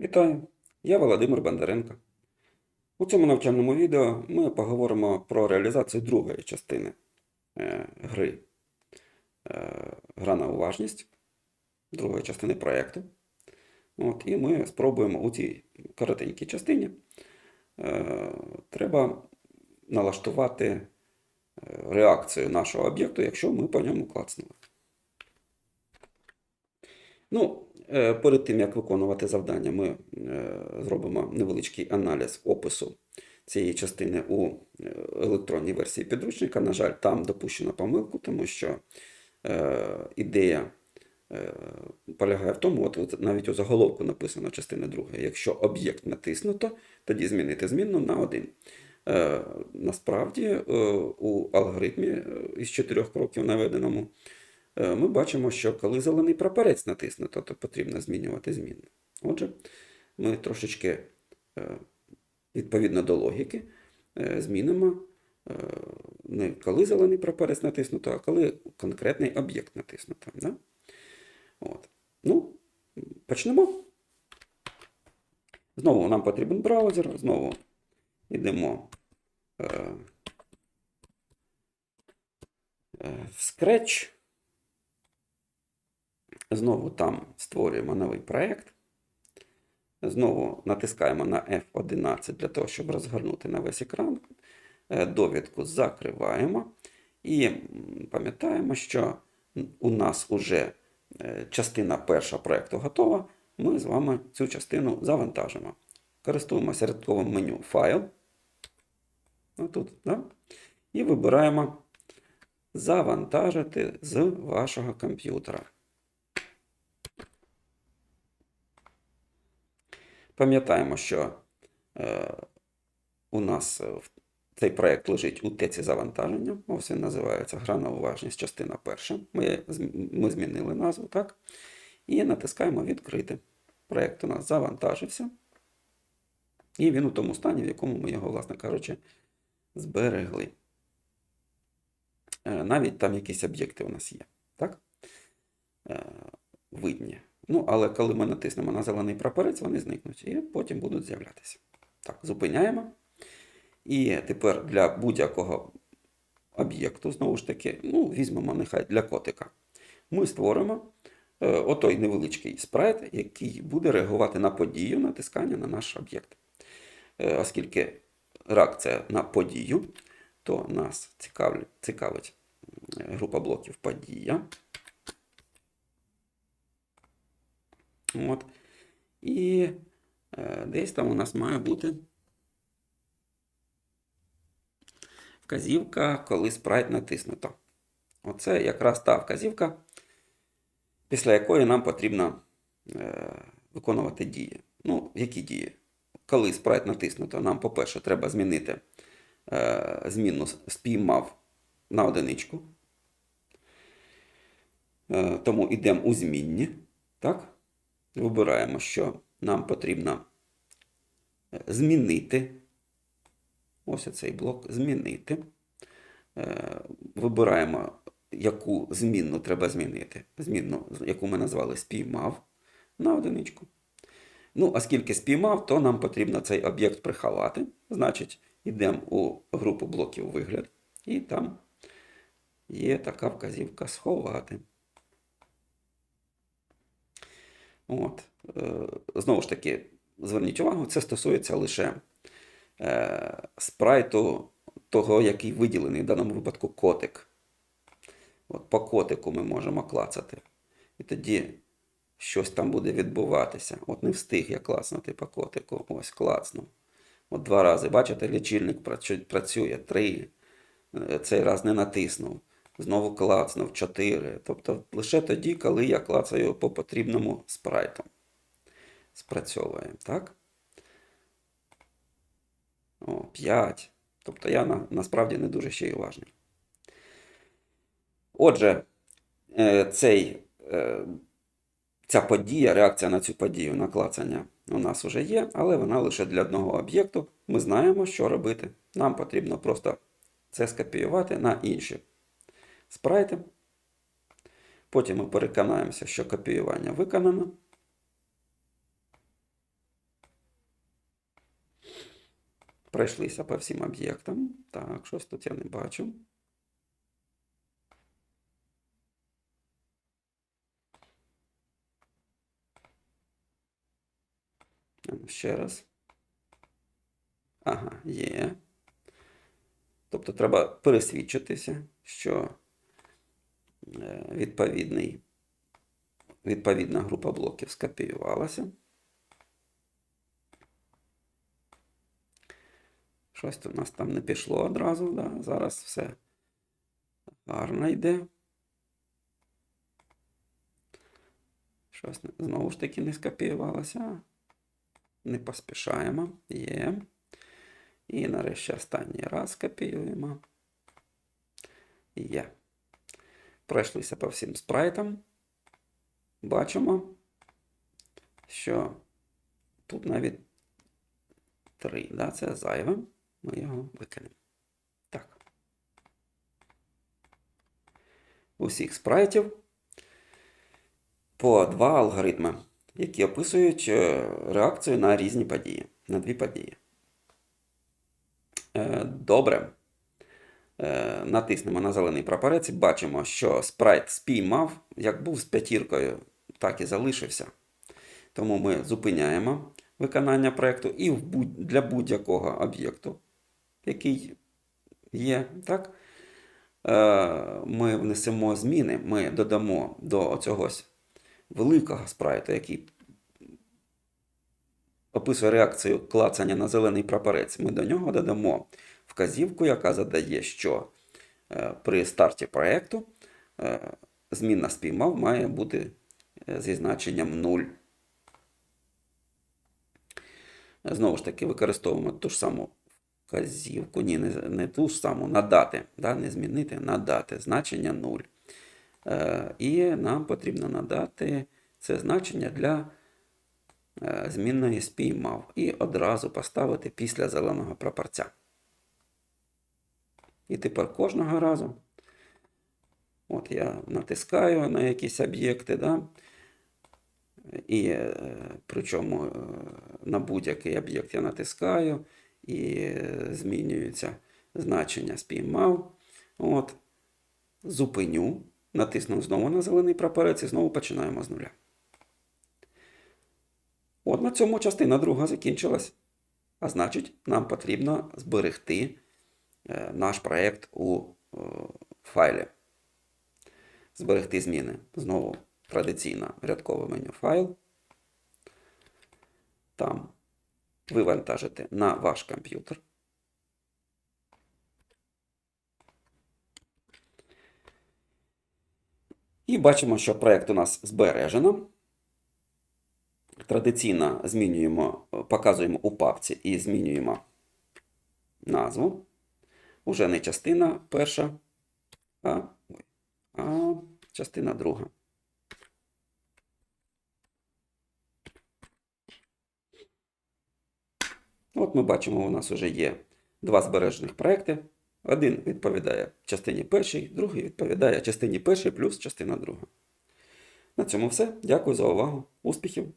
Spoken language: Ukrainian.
Вітаю! Я Володимир Бондаренко. У цьому навчальному відео ми поговоримо про реалізацію другої частини е, гри е, Гра на уважність, другої частини проєкту. От, і ми спробуємо у цій коротенькій частині. е, Треба налаштувати реакцію нашого об'єкту, якщо ми по ньому клацнули. Ну, перед тим, як виконувати завдання, ми е, зробимо невеличкий аналіз опису цієї частини у е, електронній версії підручника. На жаль, там допущено помилку, тому що е, ідея е, полягає в тому, от, навіть у заголовку написано частини 2. Якщо об'єкт натиснуто, тоді змінити змінну на 1. Е, насправді, е, у алгоритмі е, із чотирьох кроків наведеному, е, ми бачимо, що коли зелений прапорець натиснуто, то потрібно змінювати змінну. Отже, ми трошечки е, відповідно до логіки е, змінимо е, не коли зелений прапорець натиснуто, а коли конкретний об'єкт натиснуто. Да? От. Ну, почнемо. Знову нам потрібен браузер, знову йдемо е, е, в Scratch. Знову там створюємо новий проєкт. Знову натискаємо на F11 для того, щоб розгорнути на весь екран. Е, Довідку закриваємо. І пам'ятаємо, що у нас уже е, частина перша проєкту готова. Ми з вами цю частину завантажимо. Користуємося рядковим меню Файл. Отут, да? І вибираємо Завантажити з вашого комп'ютера. Пам'ятаємо, що е, у нас е, цей проєкт лежить у теці завантаження. Ось він називається Гра на уважність, частина перша. Ми, ми змінили назву, так? І натискаємо Відкрити. Проєкт у нас завантажився. І він у тому стані, в якому ми його, власне кажучи, зберегли. Е, Навіть там якісь об'єкти у нас є. Так? Е, Видні. Ну, але коли ми натиснемо на зелений прапорець, вони зникнуть і потім будуть з'являтися. Так, зупиняємо. І тепер для будь-якого об'єкту, знову ж таки, ну, візьмемо нехай для котика. Ми створимо е, отой невеличкий спрайт, який буде реагувати на подію натискання на наш об'єкт. Е, Оскільки реакція на подію, то нас цікавлять, цікавить е, група блоків подія. От. І е, десь там у нас має бути вказівка, коли спрайт натиснуто. Оце якраз та вказівка, після якої нам потрібно е, виконувати дії. Ну, які дії? Коли спрайт натиснуто, нам, по-перше, треба змінити е, змінну спіймав на одиничку. Е, тому йдемо у змінні. Так? Вибираємо, що нам потрібно змінити. Ось цей блок змінити. Е, Вибираємо, яку змінну треба змінити. Змінну, яку ми назвали спіймав на одиничку. Ну, оскільки спіймав, то нам потрібно цей об'єкт приховати. Значить, йдемо у групу блоків вигляд, і там є така вказівка сховати. От. Е, Знову ж таки, зверніть увагу, це стосується лише е, спрайту того, який виділений в даному випадку котик. От по котику ми можемо клацати. І тоді щось там буде відбуватися. От не встиг я клацнути по котику. Ось клацнув. От два рази. Бачите, лічильник працює. Три. Е, Цей раз не натиснув. Знову клацнув. Чотири. Тобто лише тоді, коли я клацаю по потрібному спрайту. Спрацьовує. Так? О, 5. Тобто я на, насправді не дуже ще й уважний. Отже, е, цей, е, ця подія, реакція на цю подію, на клацання у нас вже є, але вона лише для одного об'єкту. Ми знаємо, що робити. Нам потрібно просто це скопіювати на інші спрайти. Потім ми переконаємося, що копіювання виконано. Пройшлися по всім об'єктам. Так, щось тут я не бачу. Ну, ще раз. Ага, є. Тобто треба пересвідчитися, що відповідний, відповідна група блоків скопіювалася. Щось у нас там не пішло одразу, да? зараз все гарно йде. Щось знову ж таки не скопіювалося. Не поспішаємо. Є. І нарешті останній раз копіюємо. Є. Пройшлися по всім спрайтам. Бачимо, що тут навіть 3, да, це зайве. Ми його викинемо. Так. Усіх спрайтів по два алгоритми, які описують е, реакцію на різні події, на дві події. Е, Добре. Е, Натиснемо на зелений прапорець і бачимо, що спрайт спіймав, як був з п'ятіркою, так і залишився. Тому ми зупиняємо виконання проєкту і для будь-якого об'єкту, який є, так, е, ми внесемо зміни, ми додамо до цього великого спрайту, який описує реакцію клацання на зелений прапорець, ми до нього додамо вказівку, яка задає, що е, при старті проєкту е, змінна спіймав має бути е, зі значенням 0. Знову ж таки, використовуємо ту ж саму вказівку, ні, не, не ту ж саму, надати, да, не змінити, надати значення 0. Е, і нам потрібно надати це значення для змінної спіймав і одразу поставити після зеленого прапорця. І тепер кожного разу, от я натискаю на якісь об'єкти, да, і е, причому е, на будь-який об'єкт я натискаю, і е, змінюється значення спіймав. От, зупиню, натисну знову на зелений прапорець і знову починаємо з нуля. От на цьому частина друга закінчилась. А значить, нам потрібно зберегти наш проєкт у е, файлі. Зберегти зміни. Знову традиційно рядкове меню файл. Там вивантажити на ваш комп'ютер. І бачимо, що проєкт у нас збережено. Традиційно змінюємо, показуємо у папці і змінюємо назву. Уже не частина перша, а, а частина друга. От ми бачимо, у нас вже є два збережених проекти. Один відповідає частині першій, другий відповідає частині першій плюс частина друга. На цьому все. Дякую за увагу. Успіхів!